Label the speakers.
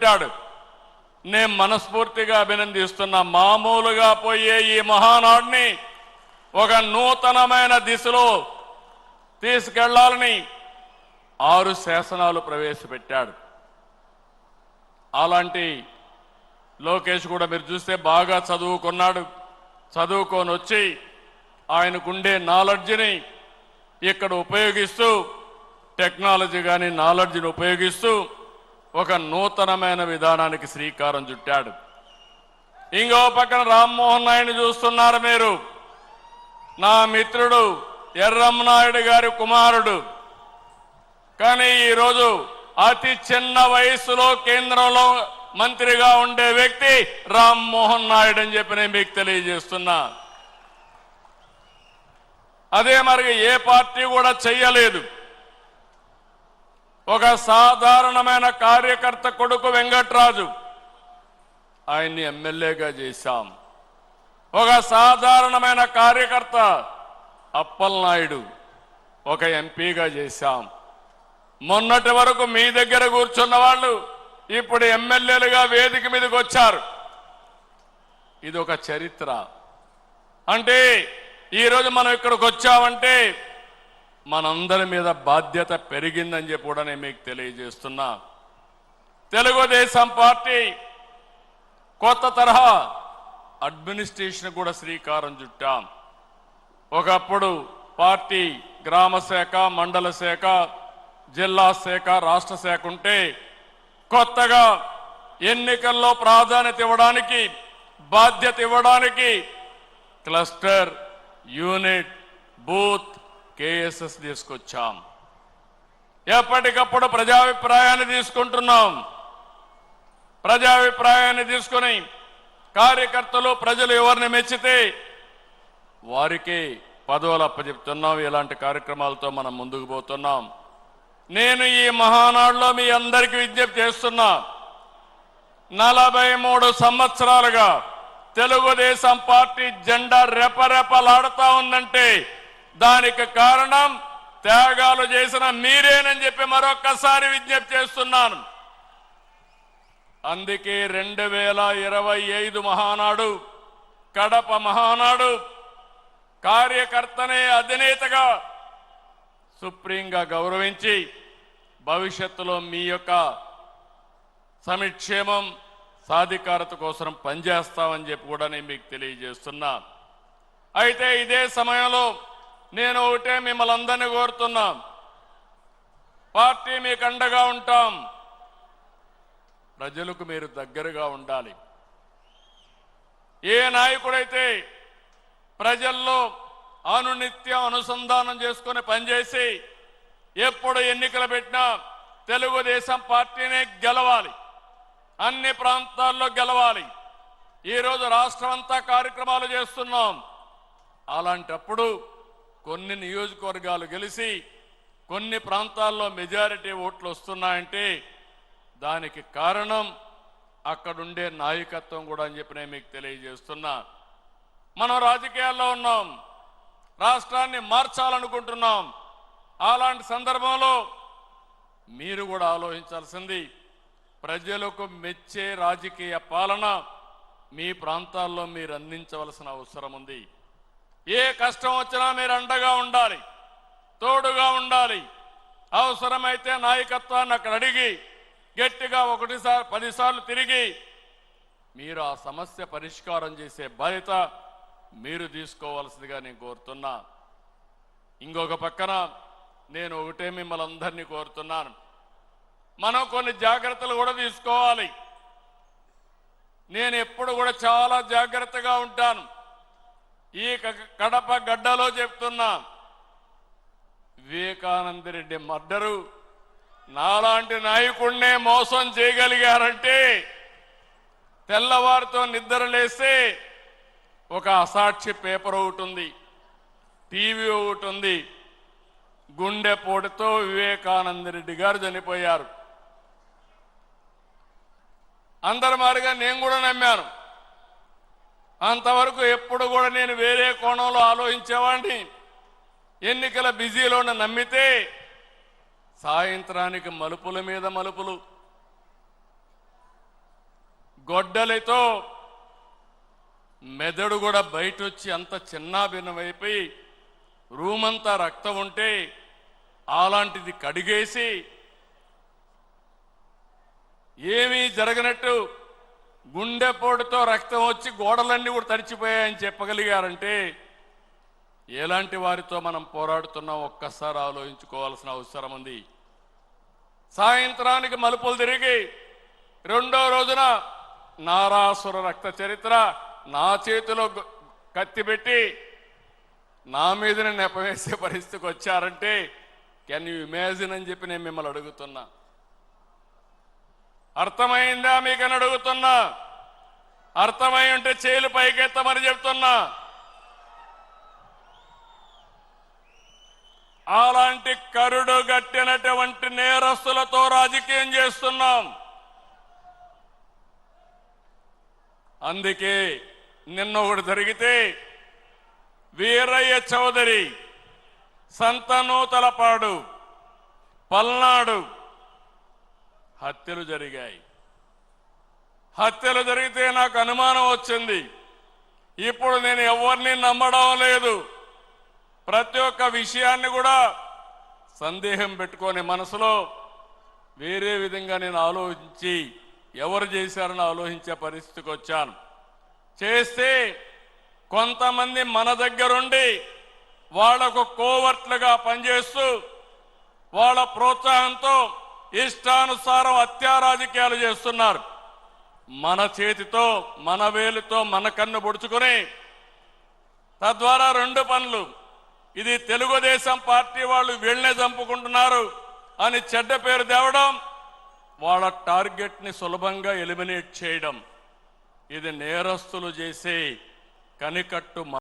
Speaker 1: పెట్టాడు. నేను మనస్ఫూర్తిగా అభినందిస్తున్నా మామూలుగా పోయే ఈ మహానాడిని ఒక నూతనమైన దిశలో తీసుకెళ్ళాలని ఆరు శాసనాలు ప్రవేశపెట్టాడు. అలాంటి లోకేష్ కూడా మీరు చూస్తే బాగా చదువుకున్నాడు. చదువుకొని వచ్చి ఆయనకుండే నాలెడ్జ్ని ఇక్కడ ఉపయోగిస్తూ టెక్నాలజీ కానీ నాలెడ్జ్ని ఉపయోగిస్తూ ఒక నూతనమైన విధానానికి శ్రీకారం చుట్టాడు. ఇంకో పక్కన రామ్మోహన్ నాయుడు చూస్తున్నారు మీరు. నా మిత్రుడు ఎర్రమ్మనాయుడు గారి కుమారుడు. కానీ ఈరోజు అతి చిన్న వయసులో కేంద్రంలో మంత్రిగా ఉండే వ్యక్తి రామ్మోహన్ నాయుడు అని చెప్పి నేను మీకు తెలియజేస్తున్నా. అదే మరి ఏ పార్టీ కూడా చెయ్యలేదు. ఒక సాధారణమైన కార్యకర్త కొడుకు వెంకట్రాజు. ఆయన్ని ఎమ్మెల్యేగా చేశాం. ఒక సాధారణమైన కార్యకర్త అప్పలనాయుడు ఒక ఎంపీగా చేశాం. మొన్నటి వరకు మీ దగ్గర కూర్చున్న వాళ్ళు ఇప్పుడు ఎమ్మెల్యేలుగా వేదిక మీదకి వచ్చారు. ఇది ఒక చరిత్ర. అంటే ఈరోజు మనం ఇక్కడికి వచ్చామంటే మనందరి మీద బాధ్యత పెరిగిందని చెప్పి కూడా నేను మీకు తెలియజేస్తున్నా. తెలుగుదేశం పార్టీ కొత్త తరహా అడ్మినిస్ట్రేషన్ కూడా శ్రీకారం చుట్టాం. ఒకప్పుడు పార్టీ గ్రామ శాఖ మండల శాఖ జిల్లా శాఖ రాష్ట్ర శాఖ ఉంటే కొత్తగా ఎన్నికల్లో ప్రాధాన్యత ఇవ్వడానికి బాధ్యత ఇవ్వడానికి క్లస్టర్ యూనిట్ బూత్ కేఎస్ఎస్ తీసుకొచ్చాం. ఎప్పటికప్పుడు ప్రజాభిప్రాయాన్ని తీసుకుంటున్నాం. ప్రజాభిప్రాయాన్ని తీసుకుని కార్యకర్తలు ప్రజలు ఎవరిని మెచ్చితే వారికి పదవులు అప్పచెప్తున్నాం. ఇలాంటి కార్యక్రమాలతో మనం ముందుకు పోతున్నాం. నేను ఈ మహానాడులో మీ అందరికీ విజ్ఞప్తి చేస్తున్నా. నలభై మూడు సంవత్సరాలుగా తెలుగుదేశం పార్టీ జెండా రెపరెపలాడుతూ ఉందంటే దానికి కారణం త్యాగాలు చేసిన మీరేనని చెప్పి మరొక్కసారి విజ్ఞప్తి చేస్తున్నాను. అందుకే రెండు వేల ఇరవై ఐదు మహానాడు కడప మహానాడు కార్యకర్తనే అధినేతగా సుప్రీంగా గౌరవించి భవిష్యత్తులో మీ యొక్క సమిక్షేమం సాధికారత కోసం పనిచేస్తామని చెప్పి కూడా నేను మీకు తెలియజేస్తున్నా. అయితే ఇదే సమయంలో నేను ఒకటే మిమ్మల్ని అందరినీ కోరుతున్నాం. పార్టీ మీకు అండగా ఉంటాం. ప్రజలకు మీరు దగ్గరగా ఉండాలి. ఏ నాయకుడైతే ప్రజల్లో అనునిత్యం అనుసంధానం చేసుకుని పనిచేసి ఎప్పుడు ఎన్నికలు పెట్టినా తెలుగుదేశం పార్టీనే గెలవాలి. అన్ని ప్రాంతాల్లో గెలవాలి. ఈరోజు రాష్ట్రం అంతా కార్యక్రమాలు చేస్తున్నాం. అలాంటప్పుడు కొన్ని నియోజకవర్గాలు గెలిచి కొన్ని ప్రాంతాల్లో మెజారిటీ ఓట్లు వస్తున్నాయంటే దానికి కారణం అక్కడుండే నాయకత్వం కూడా అని చెప్పి నేను మీకు తెలియజేస్తున్నా. మనం రాజకీయాల్లో ఉన్నాం రాష్ట్రాన్ని మార్చాలనుకుంటున్నాం. అలాంటి సందర్భంలో మీరు కూడా ఆలోచించాల్సింది ప్రజలకు మెచ్చే రాజకీయ పాలన మీ ప్రాంతాల్లో మీరు అందించవలసిన అవసరం ఉంది. ఏ కష్టం వచ్చినా మీరు అండగా ఉండాలి తోడుగా ఉండాలి. అవసరమైతే నాయకత్వాన్ని అక్కడ అడిగి గట్టిగా ఒకటిసారి పదిసార్లు తిరిగి మీరు ఆ సమస్య పరిష్కారం చేసే బాధ్యత మీరు తీసుకోవాల్సిందిగా నేను కోరుతున్నా. ఇంకొక పక్కన నేను ఒకటే మిమ్మల్ని అందరినీ కోరుతున్నాను. మనం కొన్ని జాగ్రత్తలు కూడా తీసుకోవాలి. నేను ఎప్పుడు కూడా చాలా జాగ్రత్తగా ఉంటాను. ఈ క- కడప గడ్డలో చెప్తున్నా. వివేకానందరెడ్డి మర్డరు. నాలాంటి నాయకుడినే మోసం చేయగలిగారంటే తెల్లవారితో నిద్ర లేస్తే ఒక అసాక్షి పేపర్ ఒకటి ఉంది. టీవీ ఒకటి ఉంది. గుండెపోటుతో వివేకానందరెడ్డి గారు చనిపోయారు. అందరి మారిగా నేను కూడా నమ్మాను. అంతవరకు ఎప్పుడు కూడా నేను వేరే కోణంలో ఆలోచించేవాడిని ఎన్నికల బిజీలోనే నమ్మితే సాయంత్రానికి మలుపుల మీద మలుపులు. గొడ్డలితో మెదడు కూడా బయట వచ్చి అంత చిన్నాభిన్నమైపోయి రూమంతా రక్తం ఉంటే అలాంటిది కడిగేసి ఏమీ జరగనట్టు గుండెపోటుతో రక్తం వచ్చి గోడలన్నీ కూడా తడిచిపోయాయని చెప్పగలిగారంటే ఎలాంటి వారితో మనం పోరాడుతున్నాం? ఒక్కసారి ఆలోచించుకోవాల్సిన అవసరం ఉంది. సాయంత్రానికి మలుపులు తిరిగి రెండో రోజున నారాసుర రక్త చరిత్ర నా చేతిలో కత్తి పెట్టి నా మీదనే నెపవేసే పరిస్థితికి వచ్చారంటే కెన్ యూ ఇమాజిన్ అని చెప్పి నేను మిమ్మల్ని అడుగుతున్నా. అర్థమైందా మీకని అడుగుతున్నా. అర్థమై ఉంటే చేలు పైకెత్తమని చెప్తున్నా. అలాంటి కరుడు గట్టినటువంటి నేరస్తులతో రాజకీయం చేస్తున్నాం. అందుకే నిన్న ఒకటి జరిగితే వీరయ్య చౌదరి సంతనూతలపాడు పల్నాడు హత్యలు జరిగాయి. హత్యలు జరిగితే నాకు అనుమానం వచ్చింది. ఇప్పుడు నేను ఎవరిని నమ్మడం లేదు. ప్రతి ఒక్క విషయాన్ని కూడా సందేహం పెట్టుకొని మనసులో వేరే విధంగా నేను ఆలోచించి ఎవరు చేశారని ఆలోచించే పరిస్థితికి వచ్చాను. చేస్తే కొంతమంది మన దగ్గరుండి వాళ్ళకు కోవర్ట్లుగా పనిచేస్తూ వాళ్ళ ప్రోత్సాహంతో ఇష్టానుసారం హత్యారాజకీయాలు చేస్తున్నారు. మన చేతితో మన వేలుతో మన కన్ను పొడుచుకొని తద్వారా రెండు పనులు. ఇది తెలుగుదేశం పార్టీ వాళ్ళు వీళ్ళనే చంపుకుంటున్నారు అని చెడ్డ పేరు తేవడం వాళ్ళ టార్గెట్ని సులభంగా ఎలిమినేట్ చేయడం. ఇది నేరస్తులు చేసే కనికట్టు